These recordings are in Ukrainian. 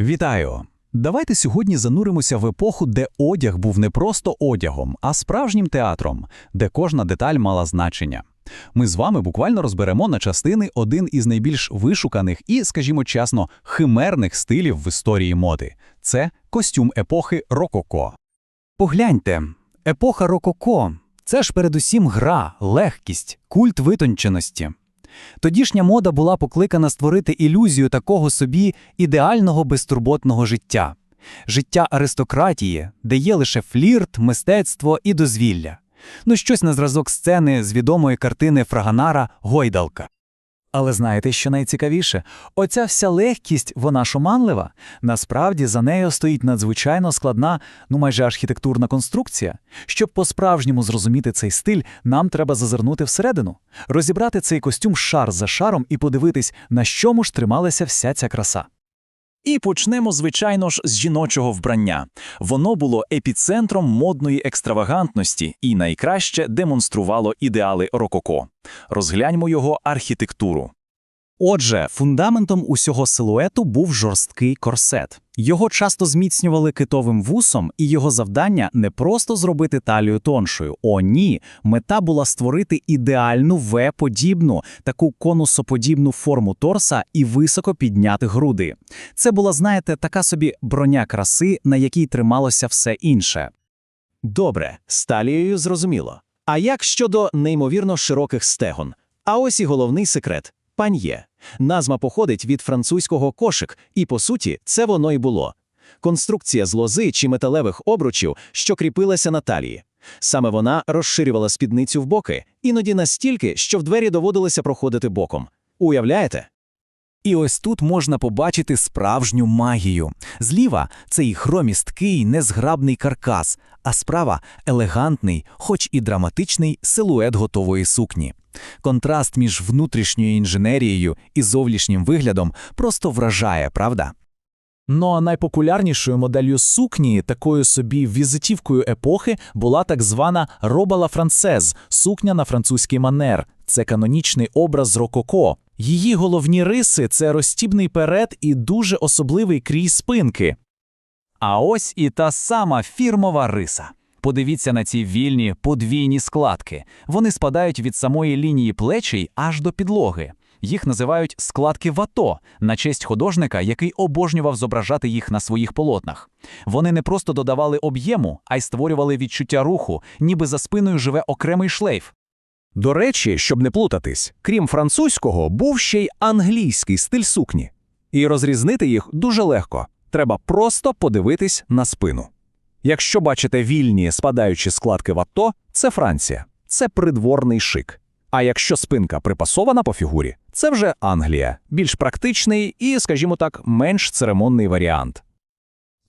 Вітаю! Давайте сьогодні зануримося в епоху, де одяг був не просто одягом, а справжнім театром, де кожна деталь мала значення. Ми з вами буквально розберемо на частини один із найбільш вишуканих і, скажімо чесно, химерних стилів в історії моди це костюм епохи Рококо. Погляньте, епоха Рококо – це ж передусім гра, легкість, культ витонченості. Тодішня мода була покликана створити ілюзію такого собі ідеального безтурботного життя. Життя аристократії, де є лише флірт, мистецтво і дозвілля. Ну, щось на зразок сцени з відомої картини Фраганара «Гойдалка». Але знаєте, що найцікавіше? Оця вся легкість, вона шуманлива. Насправді за нею стоїть надзвичайно складна, ну майже архітектурна конструкція. Щоб по-справжньому зрозуміти цей стиль, нам треба зазирнути всередину, розібрати цей костюм шар за шаром і подивитись, на чому ж трималася вся ця краса. І почнемо, звичайно ж, з жіночого вбрання. Воно було епіцентром модної екстравагантності і найкраще демонструвало ідеали рококо. Розгляньмо його архітектуру. Отже, фундаментом усього силуету був жорсткий корсет. Його часто зміцнювали китовим вусом, і його завдання не просто зробити талію тоншою. О, ні, мета була створити ідеальну В-подібну, таку конусоподібну форму торса і високо підняти груди. Це була, знаєте, така собі броня краси, на якій трималося все інше. Добре, з талією зрозуміло. А як щодо неймовірно широких стегон? А ось і головний секрет пан'є. Назва походить від французького кошик, і по суті, це воно й було. Конструкція з лози чи металевих обручів, що кріпилася на талії. Саме вона розширювала спідницю в боки, іноді настільки, що в двері доводилося проходити боком. Уявляєте? І ось тут можна побачити справжню магію. Зліва цей хромісткий, незграбний каркас, а справа елегантний, хоч і драматичний силует готової сукні. Контраст між внутрішньою інженерією і зовнішнім виглядом просто вражає, правда? Ну а найпопулярнішою моделлю сукні, такою собі візитівкою епохи, була так звана роба ла францез – сукня на французький манер. Це канонічний образ рококо. Її головні риси це розтібний перед і дуже особливий крій спинки. А ось і та сама фірмова риса. Подивіться на ці вільні подвійні складки. Вони спадають від самої лінії плечей аж до підлоги. Їх називають складки вато на честь художника, який обожнював зображати їх на своїх полотнах. Вони не просто додавали об'єму, а й створювали відчуття руху, ніби за спиною живе окремий шлейф. До речі, щоб не плутатись, крім французького, був ще й англійський стиль сукні. І розрізнити їх дуже легко. Треба просто подивитись на спину. Якщо бачите вільні спадаючі складки вато, це Франція, це придворний шик. А якщо спинка припасована по фігурі, це вже Англія, більш практичний і, скажімо так, менш церемонний варіант.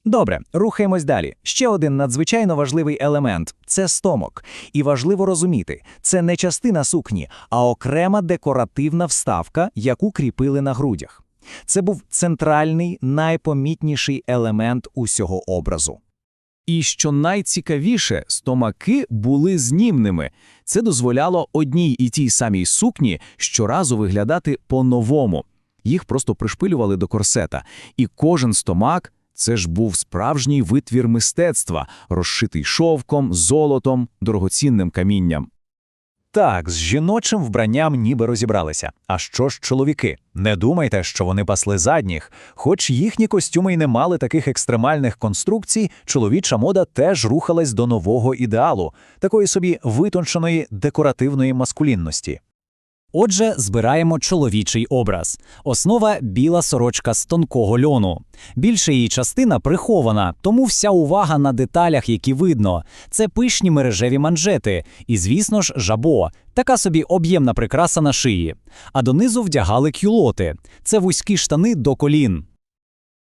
Добре, рухаємось далі. Ще один надзвичайно важливий елемент це стомок. І важливо розуміти, це не частина сукні, а окрема декоративна вставка, яку кріпили на грудях. Це був центральний, найпомітніший елемент усього образу. І що найцікавіше, стомаки були знімними. Це дозволяло одній і тій самій сукні щоразу виглядати по-новому. Їх просто пришпилювали до корсета, і кожен стомак це ж був справжній витвір мистецтва, розшитий шовком, золотом, дорогоцінним камінням. Так, з жіночим вбранням ніби розібралися. А що ж чоловіки? Не думайте, що вони пасли задніх. Хоч їхні костюми й не мали таких екстремальних конструкцій, чоловіча мода теж рухалась до нового ідеалу, такої собі витонченої декоративної маскулінності. Отже, збираємо чоловічий образ. Основа біла сорочка з тонкого льону. Більша її частина прихована, тому вся увага на деталях, які видно. Це пишні мережеві манжети, і, звісно ж, жабо, така собі об'ємна прикраса на шиї. А донизу вдягали кюлоти. Це вузькі штани до колін.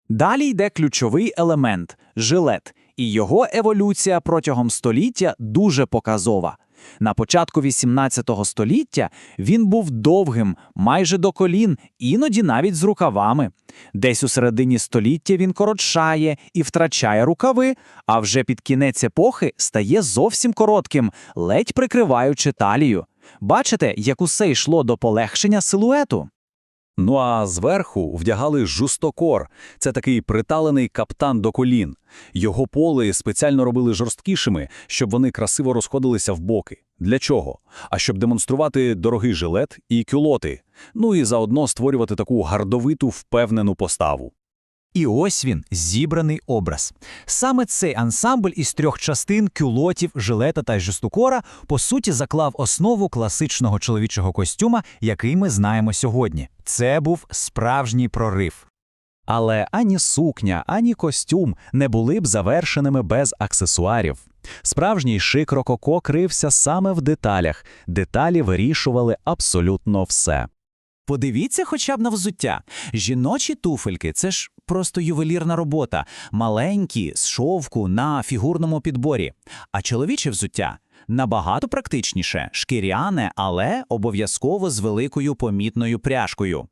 Далі йде ключовий елемент жилет, і його еволюція протягом століття дуже показова. На початку XVIII століття він був довгим, майже до колін, іноді навіть з рукавами. Десь у середині століття він коротшає і втрачає рукави, а вже під кінець епохи стає зовсім коротким, ледь прикриваючи талію. Бачите, як усе йшло до полегшення силуету? Ну а зверху вдягали жустокор. Це такий приталений каптан до колін. Його поли спеціально робили жорсткішими, щоб вони красиво розходилися в боки. Для чого? А щоб демонструвати дорогий жилет і кюлоти. Ну і заодно створювати таку гардовиту, впевнену поставу. І ось він, зібраний образ. Саме цей ансамбль із трьох частин кюлотів, жилета та жестукора по суті заклав основу класичного чоловічого костюма, який ми знаємо сьогодні. Це був справжній прорив. Але ані сукня, ані костюм не були б завершеними без аксесуарів. Справжній шик рококо крився саме в деталях. Деталі вирішували абсолютно все. Подивіться хоча б на взуття. Жіночі туфельки це ж просто ювелірна робота, маленькі, з шовку на фігурному підборі. А чоловіче взуття набагато практичніше, шкіряне, але обов'язково з великою помітною пряжкою.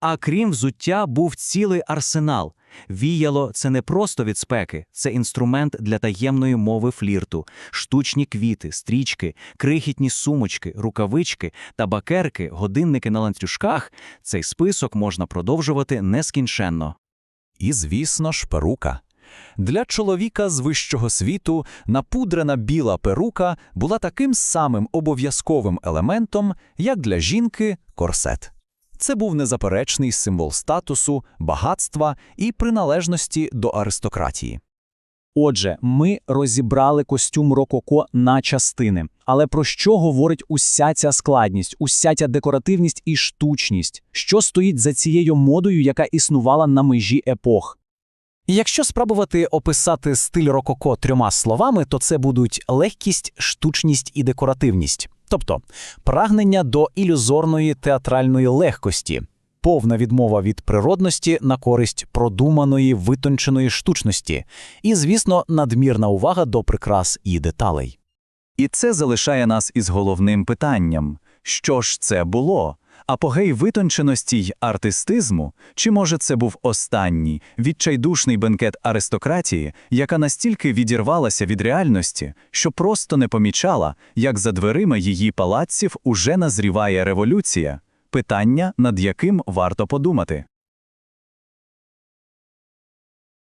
А крім взуття, був цілий арсенал. Віяло це не просто від спеки, це інструмент для таємної мови флірту, штучні квіти, стрічки, крихітні сумочки, рукавички, табакерки, годинники на ланцюжках. Цей список можна продовжувати нескінченно. І, звісно ж, перука. Для чоловіка з вищого світу напудрена біла перука була таким самим обов'язковим елементом, як для жінки корсет. Це був незаперечний символ статусу, багатства і приналежності до аристократії. Отже, ми розібрали костюм рококо на частини. Але про що говорить уся ця складність, уся ця декоративність і штучність? Що стоїть за цією модою, яка існувала на межі епох? Якщо спробувати описати стиль рококо трьома словами, то це будуть легкість, штучність і декоративність. Тобто прагнення до ілюзорної театральної легкості, повна відмова від природності на користь продуманої витонченої штучності, і, звісно, надмірна увага до прикрас і деталей. І це залишає нас із головним питанням: що ж це було? Апогей витонченості й артистизму? Чи може це був останній, відчайдушний бенкет аристократії, яка настільки відірвалася від реальності, що просто не помічала, як за дверима її палаців уже назріває революція? Питання, над яким варто подумати.